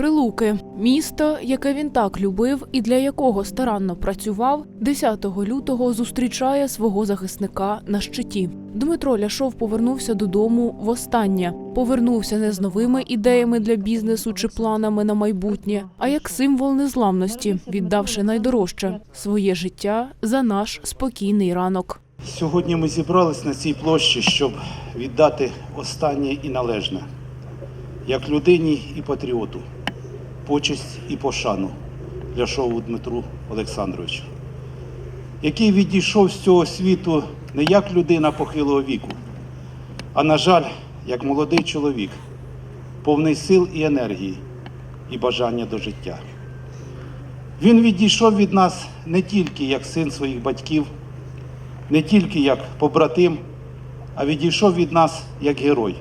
Прилуки місто, яке він так любив і для якого старанно працював, 10 лютого зустрічає свого захисника на щиті. Дмитро Ляшов повернувся додому востаннє. Повернувся не з новими ідеями для бізнесу чи планами на майбутнє, а як символ незламності, віддавши найдорожче своє життя за наш спокійний ранок. Сьогодні ми зібрались на цій площі, щоб віддати останнє і належне, як людині і патріоту, почесть і пошану Ляшову Дмитру Олександровичу, який відійшов з цього світу не як людина похилого віку, а, на жаль, як молодий чоловік, повний сил і енергії і бажання до життя. Він відійшов від нас не тільки як син своїх батьків не тільки як побратим, а відійшов від нас як герой,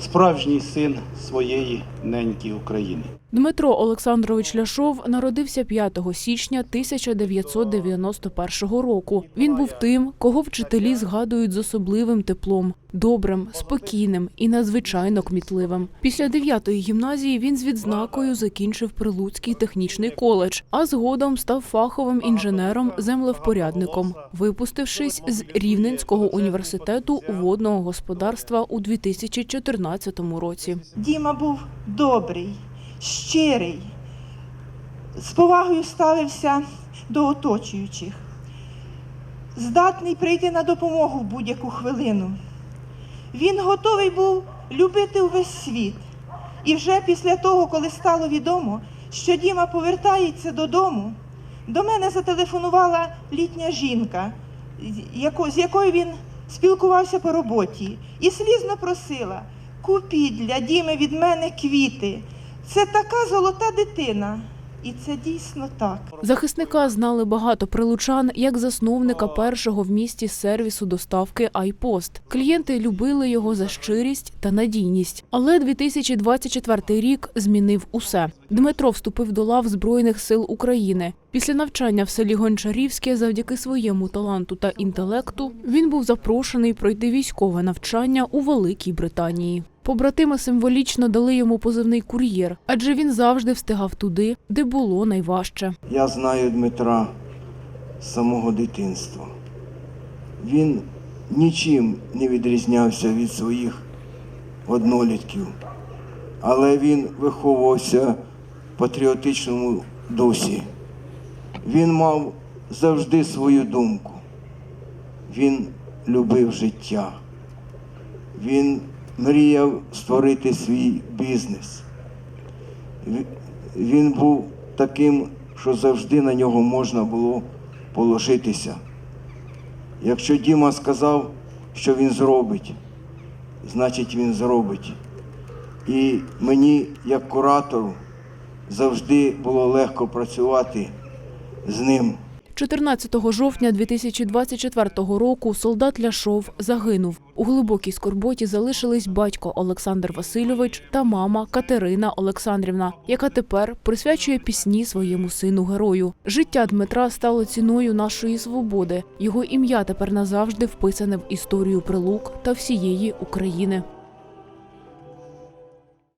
справжній син своєї неньки України. Дмитро Олександрович Ляшов народився 5 січня 1991 року. Він був тим, кого вчителі згадують з особливим теплом, добрим, спокійним і надзвичайно кмітливим. Після 9-ї гімназії він з відзнакою закінчив Прилуцький технічний коледж, а згодом став фаховим інженером-землевпорядником, випустившись з Рівненського університету водного господарства у 2014 році. Діма був добрий, щирий, з повагою ставився до оточуючих, здатний прийти на допомогу в будь-яку хвилину. Він готовий був любити увесь світ. І вже після того, коли стало відомо, що Діма повертається додому, до мене зателефонувала літня жінка, з якою він спілкувався по роботі, і слізно просила: купіть для Діми від мене квіти. Це така золота дитина. І це дійсно так. Захисника знали багато прилучан як засновника першого в місті сервісу доставки «Айпост». Клієнти любили його за щирість та надійність. Але 2024 рік змінив усе. Дмитро вступив до лав Збройних сил України. Після навчання в селі Гончарівське, завдяки своєму таланту та інтелекту, він був запрошений пройти військове навчання у Великій Британії. Побратими символічно дали йому позивний кур'єр, адже він завжди встигав туди, де було найважче. Я знаю Дмитра з самого дитинства. Він нічим не відрізнявся від своїх однолітків, але він виховувався в патріотичному дусі. Він мав завжди свою думку. Він любив життя. Він мріяв створити свій бізнес. Він був таким, що завжди на нього можна було положитися. Якщо Діма сказав, що він зробить, значить він зробить. І мені, як куратору, завжди було легко працювати з ним. 14 жовтня 2024 року солдат Ляшов загинув. У глибокій скорботі залишились батько Олександр Васильович та мама Катерина Олександрівна, яка тепер присвячує пісні своєму сину герою. Життя Дмитра стало ціною нашої свободи. Його ім'я тепер назавжди вписане в історію прилук та всієї України.